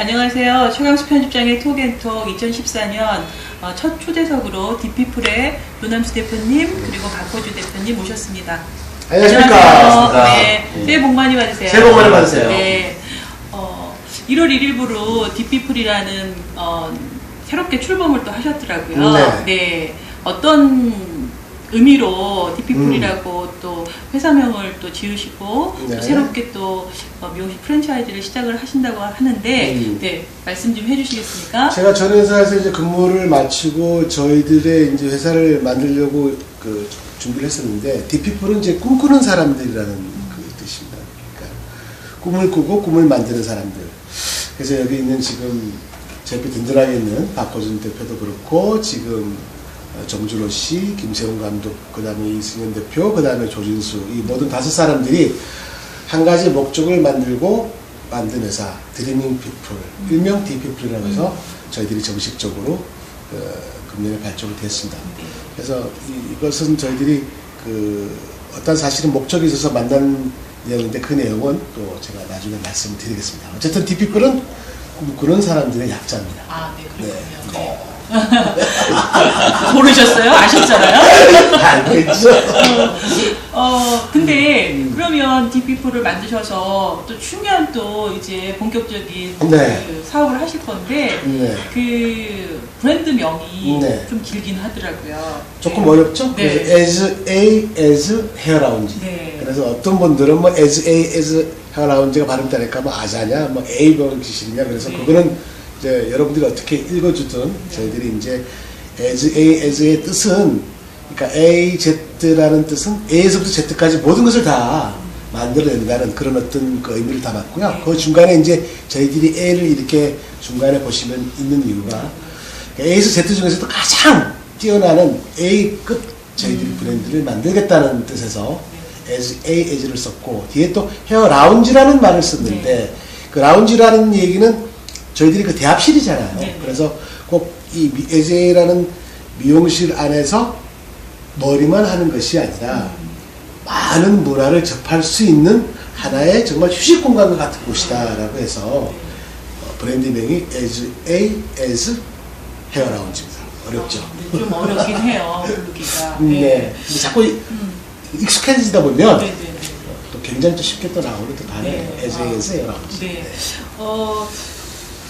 안녕하세요. 최강수 편집장의 톡앤톡 2014년 어, 첫 초대석으로 디피플의 노남수 대표님 그리고 박호주 대표님 모셨습니다. 안녕하십니까. 안녕하세요. 네, 새해 복 많이 받으세요. 새해 복 많이 받으세요. 네, 어, 1월 1일부로 디피플이라는 어, 새롭게 출범을 또 하셨더라고요. 네. 네, 어떤 의미로 디피플이라고 또 회사명을 또 지으시고 네. 또 새롭게 또 어, 미용실 프랜차이즈를 시작을 하신다고 하는데 음. 네 말씀 좀 해주시겠습니까? 제가 전 회사에서 이제 근무를 마치고 저희들의 이제 회사를 만들려고 그 준비를 했었는데 디피플은 이제 꿈꾸는 사람들이라는 그 뜻입니다. 그러니까 꿈을 꾸고 꿈을 만드는 사람들. 그래서 여기 있는 지금 제 옆에 든든하게 있는 박호준 대표도 그렇고 지금 어, 정준호 씨, 김세훈 감독, 그 다음에 이승현 대표, 그 다음에 조진수 이 모든 다섯 사람들이 한 가지 목적을 만들고 만든 회사 드리밍 피플 일명 디피플이라고 해서 저희들이 정식적으로 어, 금년에 발족이 됐습니다. 그래서 이, 이것은 저희들이 그 어떤 사실은 목적이 있어서 만난 내용인데 그 내용은 또 제가 나중에 말씀드리겠습니다. 어쨌든 디피플은 꿈꾸는 사람들의 약자입니다. 아, 네, 네. 그렇군요. 네. 모르셨어요? 아셨잖아요. 알고 있죠. 어, 근데 그러면 디피플을 만드셔서 또 중요한 또 이제 본격적인 네. 그 사업을 하실 건데 네. 그 브랜드 명이 네. 좀 길긴 하더라고요. 조금 어렵죠? 네. 그래서 as A as hair lounge. 네. 그래서 어떤 분들은 뭐 as A as hair lounge가 발음 따니까 뭐 아자냐, 뭐 A 버기시냐 그래서 네. 그거는 이제 여러분들이 어떻게 읽어주든 저희들이 이제 as A as의 뜻은 그러니까 A Z라는 뜻은 A에서부터 Z까지 모든 것을 다 만들어낸다는 그런 어떤 그 의미를 담았고요. 네. 그 중간에 이제 저희들이 A를 이렇게 중간에 보시면 있는 이유가 A에서 Z 중에서도 가장 뛰어나는 A급 저희들이 브랜드를 만들겠다는 뜻에서 as A as를 썼고 뒤에 또 헤어 라운지라는 말을 썼는데 그 라운지라는 얘기는 저희들이 그 대합실이잖아요. 네, 네. 그래서 꼭이 A라는 미용실 안에서 머리만 하는 것이 아니라 많은 문화를 접할 수 있는 하나의 정말 휴식 공간과 같은 곳이다라고 해서 어, 브랜드명이 as A as 헤어 라운지입니다. 어렵죠. 네, 좀 어렵긴 해요, 부르기가. 네. 근데 자꾸 이- 음. 익숙해지다 보면 네, 네, 네. 또 굉장히 또 쉽게 또 나오는 또 반에 네. as A as 헤어 라운지. 네. 어,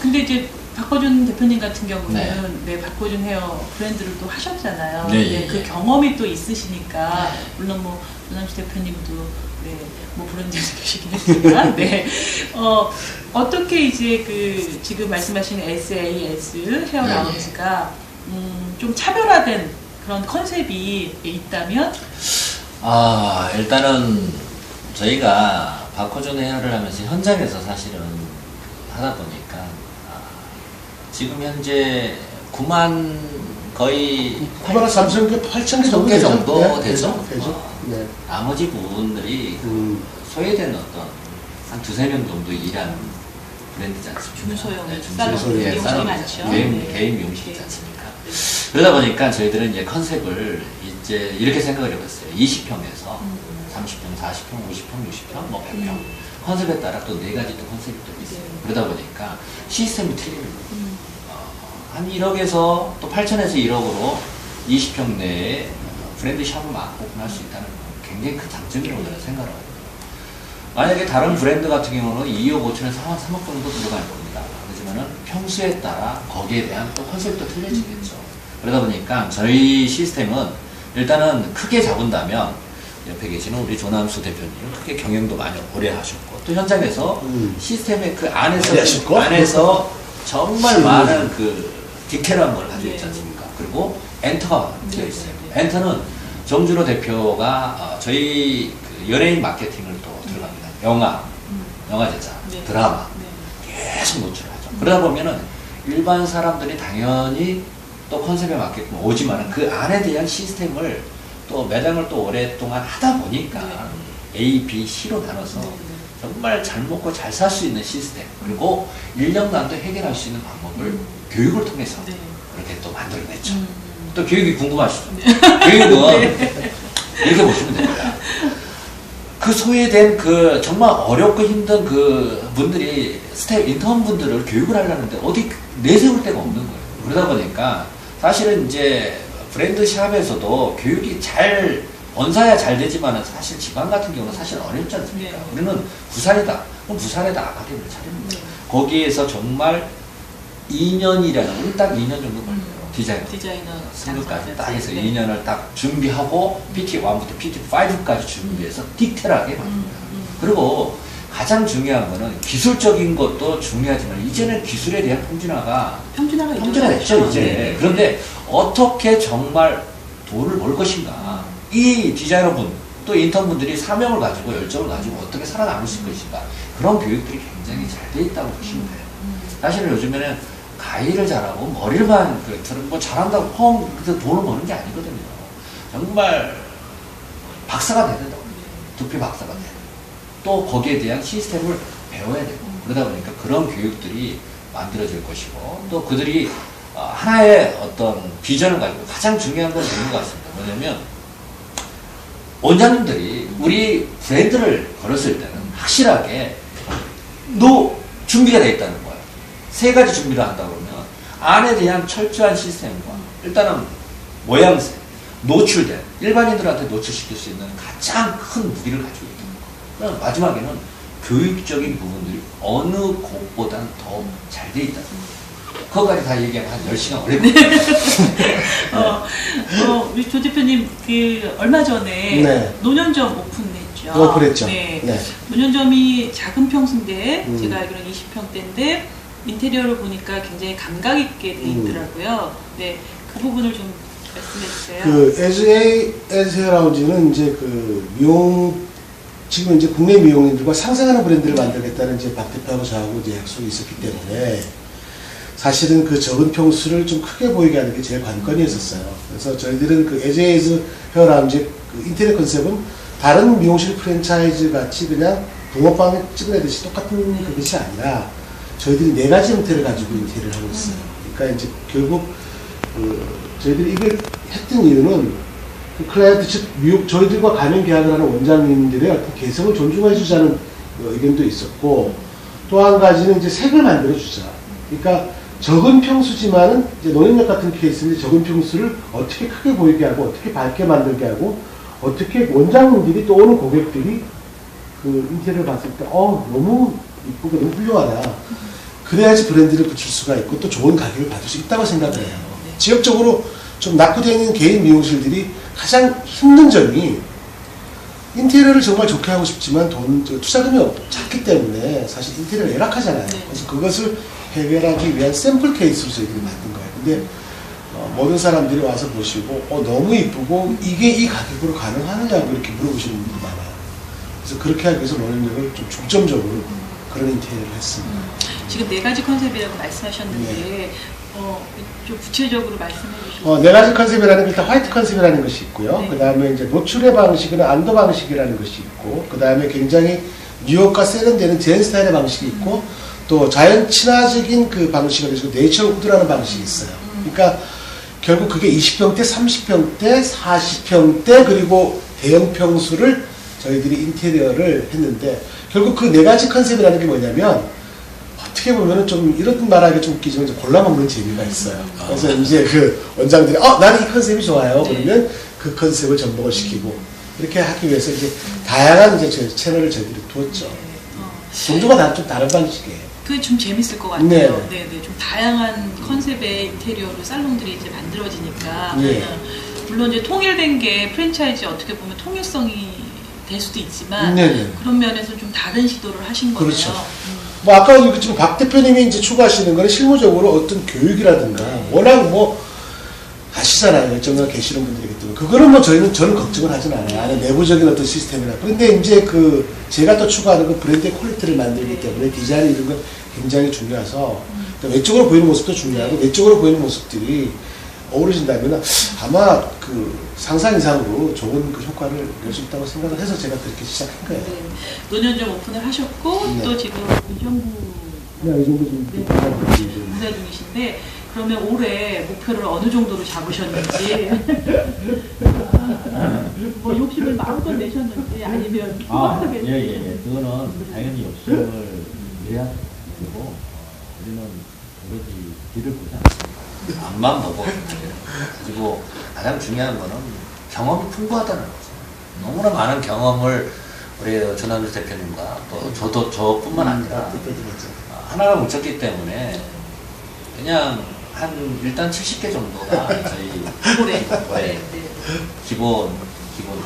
근데 이제 박호준 대표님 같은 경우는 네. 네, 박호준 헤어 브랜드를 또 하셨잖아요. 네, 예, 그 예. 경험이 또 있으시니까 네. 물론 뭐 조남수 대표님도 네, 뭐 브랜드에서 계시긴 했지만 네. 어, 어떻게 이제 그 지금 말씀하신 SAS 헤어 네, 예. 라운지가 음, 좀 차별화된 그런 컨셉이 있다면 아, 일단은 저희가 바코존 헤어를 하면서 현장에서 사실은 하다 보니까 아, 지금 현재 9만 거의 코바나 삼성 그 8천 개 정도 개 되죠? 정도 네, 되죠? 되죠. 어. 네. 나머지 부분들이 그 음. 소외된 어떤 한 두세 명 정도 일하는 브랜드지 않습니까? 중소형 네, 중소형 살롱 많죠. 개인, 네. 개인 미용실이지 않습니까? 그러다 보니까 저희들은 이제 컨셉을 이제 이렇게 생각을 해봤어요. 20평에서 음. 30평, 40평, 50평, 60평, 뭐 100평. 음. 컨셉에 따라 또 네 가지 또 컨셉이 또 있어요. 네. 그러다 보니까 시스템이 틀리는 거예요. 음. 어, 한 1억에서 또 8천에서 1억으로 20평 내에 브랜드 샵을 막 오픈할 수 있다는 건 굉장히 큰 장점이라고 저는 생각을 합니다. 만약에 다른 브랜드 같은 경우는 2억 5천에서 한 3억 정도 들어갈 겁니다. 하지만은 평수에 따라 거기에 대한 또 컨셉도 틀려지겠죠. 그러다 보니까 저희 시스템은 일단은 크게 잡은다면 옆에 계시는 우리 조남수 대표님 크게 경영도 많이 오래 하셨고 또 현장에서 음. 시스템의 그 안에서? 안에서 정말 음. 많은 그 디테일한 걸 가지고 있지 네. 않습니까? 그리고 엔터가 네, 되어 있어요. 네, 네. 엔터는 정준호 대표가 어, 저희 그 연예인 마케팅을 또 들어갑니다. 영화, 음. 영화 제작, 네. 드라마 네. 계속 노출하죠. 그러다 보면은 일반 사람들이 당연히 또 컨셉에 맞게끔 오지만은 그 안에 대한 시스템을 또 매장을 또 오랫동안 하다 보니까 A, B, C로 나눠서. 정말 잘 먹고 잘 살 수 있는 시스템 그리고 인력난도 해결할 수 있는 방법을 음. 교육을 통해서 네. 그렇게 또 만들어냈죠. 음. 또 교육이 궁금하시죠? 교육은 이렇게 보시면 됩니다. 그그 소외된 그 정말 어렵고 힘든 그 분들이 스텝 인턴 분들을 교육을 하려는데 어디 내세울 데가 없는 거예요. 그러다 보니까 사실은 이제 브랜드 샵에서도 교육이 잘 원사야 잘 되지만은 사실 지방 같은 경우는 사실 어렵지 않습니까? 네. 우리는 부산이다. 그럼 부산에다 아카데미를 차리는 거예요. 거기에서 정말 2년이라는 우리 딱 2년 정도 걸려요. 디자인. 디자이너 승급까지 딱 해서 네. 2년을 딱 준비하고 PT1부터 PT5까지 준비해서 디테일하게 음, 만듭니다. 음. 그리고 가장 중요한 거는 기술적인 것도 중요하지만 이제는 기술에 대한 평준화가 평준화가 평준화됐죠 이루어졌죠. 이제 네. 그런데 어떻게 정말 돈을 벌 것인가 이 디자이너분 또 인턴분들이 사명을 가지고 열정을 가지고 어떻게 살아남을 수 것인가 그런 교육들이 굉장히 잘 돼 있다고 보시면 돼요 음. 사실은 요즘에는 가위를 잘하고 머리만 그 들은 뭐 잘한다고 펑 그래서 돈을 버는 게 아니거든요. 정말 박사가 돼야 된다고. 두피 박사가 돼야 되고 또 거기에 대한 시스템을 배워야 되고 그러다 보니까 그런 교육들이 만들어질 것이고 또 그들이 어, 하나의 어떤 비전을 가지고 가장 중요한 건 있는 것 같습니다. 뭐냐면 원장님들이 우리 브랜드를 걸었을 때는 확실하게 너 준비가 되어 있다는 거예요. 세 가지 준비를 한다 그러면 안에 대한 철저한 시스템과 일단은 모양새, 노출된 일반인들한테 노출시킬 수 있는 가장 큰 무기를 가지고 있다는 거. 그다음 마지막에는 교육적인 부분들이 어느 곳보다는 더잘 돼 있다는 거. 그거까지 다 얘기하면 한 10시간 걸릴 거예요. 어, 어, 우리 조 대표님 그 얼마 전에 네. 노년점 오픈했죠. 오픈했죠. 네. 네. 노년점이 작은 평수인데 음. 제가 알기로는 20평대인데 인테리어를 보니까 굉장히 감각 있게 돼 음. 있더라고요. 네, 그 부분을 좀 말씀해 주세요. 그 SA 에스헤어 라운지는 이제 그 미용 지금 이제 국내 미용인들과 상생하는 브랜드를 만들겠다는 이제 박 대표하고 저하고 이제 약속이 있었기 때문에 사실은 그 적은 평수를 좀 크게 보이게 하는 게 제일 관건이었었어요. 그래서 저희들은 그 에즈에이즈 헤어 라운지 그 인테리어 컨셉은 다른 미용실 프랜차이즈 같이 그냥 붕어빵 찍어내듯이 똑같은 그것이 아니라 저희들이 네 가지 형태를 가지고 인테리어를 하고 있어요. 그러니까 이제 결국 그 저희들이 이걸 했던 이유는 그 클라이언트 즉 미국 저희들과 가맹 계약을 하는 원장님들의 어떤 개성을 존중해 주자는 어, 의견도 있었고 또 한 가지는 이제 색을 만들어 주자. 그러니까 적은 평수지만은 이제 노인력 같은 케이스는 적은 평수를 어떻게 크게 보이게 하고 어떻게 밝게 만들게 하고 어떻게 원장님들이 또 오는 고객들이 그 인테리어를 봤을 때 어 너무 이쁘고 너무 훌륭하다. 그래야지 브랜드를 붙일 수가 있고 또 좋은 가격을 받을 수 있다고 생각을 해요. 네. 지역적으로 좀 낙후되어 있는 개인 미용실들이 가장 힘든 점이 인테리어를 정말 좋게 하고 싶지만 돈저 투자금이 없- 작기 때문에 사실 인테리어가 열악하잖아요. 네. 그래서 그것을 해결하기 위한 샘플 케이스로 저희들이 만든 거예요. 근데 어, 모든 사람들이 와서 보시고 어, 너무 이쁘고 이게 이 가격으로 가능하느냐고 이렇게 물어보시는 분들이 많아요. 그래서 그렇게 하기 위해서 노력력을 좀 중점적으로 그런 인테리어를 했습니다. 지금 네 가지 컨셉이라고 말씀하셨는데 어, 좀 구체적으로 말씀해 주시면 어, 네 가지 컨셉이라는 게 일단 화이트 컨셉이라는 것이 있고요. 네. 그 다음에 이제 노출의 방식은 안도 방식이라는 것이 있고, 그 다음에 굉장히 뉴욕과 세련되는 젠 스타일의 방식이 있고, 또 자연 친화적인 그 방식을 가지고 네이처 우드라는 방식이 있어요. 그러니까 결국 그게 20평대, 30평대, 40평대, 그리고 대형 평수를 저희들이 인테리어를 했는데, 결국 그 네 가지 컨셉이라는 게 뭐냐면, 어떻게 보면은 좀 이런 말하기 좀 웃기지만 좀 골라 먹는 재미가 있어요. 그래서 이제 그 원장들이 어 나는 이 컨셉이 좋아요. 네. 그러면 그 컨셉을 접목을 시키고 이렇게 하기 위해서 이제 다양한 이제 채널을 저희들이 두었죠. 어, 종류가 다 좀 다른 방식이에요. 그게 좀 재밌을 것 같아요. 네. 네, 네, 좀 다양한 컨셉의 인테리어로 살롱들이 이제 만들어지니까. 네. 어, 물론 이제 통일된 게 프랜차이즈 어떻게 보면 통일성이 될 수도 있지만 네 네. 그런 면에서 좀 다른 시도를 하신 거네요. 그렇죠. 음. 뭐 아까 지금 박 대표님이 이제 추구하시는 거는 실무적으로 어떤 교육이라든가 워낙 뭐 아시잖아요. 열정가 계시는 분들이기 때문에 그거는 뭐 저희는 저는 걱정을 하진 않아요. 안에 내부적인 어떤 시스템이나 그런데 이제 그 제가 또 추구하는 건 브랜드의 퀄리티를 만들기 때문에 디자인 이런 건 굉장히 중요해서 그러니까 외적으로 보이는 모습도 중요하고 내적으로 보이는 모습들이 어우러진다면 아마 그 상상 이상으로 좋은 그 효과를 낼 수 있다고 생각을 해서 제가 그렇게 시작한 거예요. 네. 노년점 오픈을 하셨고 네. 또 지금 의정부 네, 이 정도 좀 네. 좀 부사 중이신데 그러면 올해 목표를 어느 정도로 잡으셨는지 뭐 욕심을 마음껏 내셨는지 아니면 아, 예, 예, 예. 그거는 당연히 욕심을 내야 되고, 어, 우리는 오로지 길을 보지 않습니다. 앞만 보고 그리고 가장 중요한 거는 경험이 풍부하다는 거죠. 너무나 많은 경험을 우리 전남주 대표님과 또 저도 저뿐만 아니라 하나를 뭉쳤기 때문에 그냥 한 일단 70개 정도가 저희 올해 올해. 기본 기본.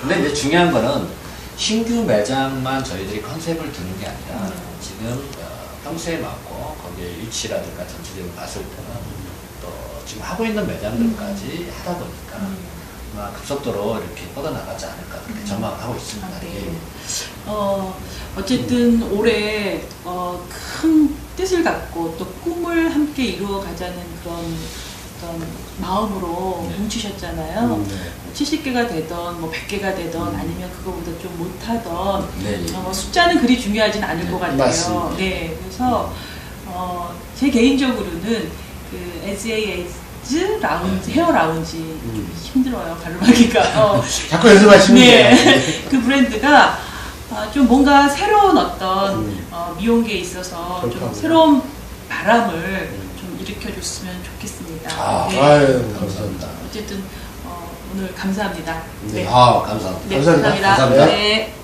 근데 이제 중요한 거는 신규 매장만 저희들이 컨셉을 두는 게 아니라 지금 어, 평소에 맞고 거기에 위치라든가 전체적으로 봤을 때는 또 지금 하고 있는 매장들까지 하다 보니까 음. 급속도로 이렇게 뻗어나가지 않을까 그렇게 전망하고 있습니다. 아, 네. 예. 어, 어쨌든 올해 어, 큰 뜻을 갖고 또 꿈을 함께 이루어가자는 그런 어떤 마음으로 네. 뭉치셨잖아요. 음, 네. 70개가 되던 뭐 100개가 되던 아니면 그거보다 좀 못하던 네. 어, 뭐 숫자는 그리 중요하진 않을 것 같아요. 맞습니다. 네, 그래서 어, 제 개인적으로는 그 SAS 라운지 헤어 라운지 음. 힘들어요 발음하기가. 어, 자꾸 연습하시면 돼요. 네, 그 브랜드가 아, 좀 뭔가 새로운 어떤 음. 어, 미용계에 있어서 좀 그렇군요. 새로운 바람을 좀 일으켜 줬으면 좋겠습니다. 아, 네. 아유, 감사합니다. 어쨌든 어, 오늘 감사합니다. 네. 아 감사합니다. 네, 감사합니다. 감사합니다. 감사합니다. 네.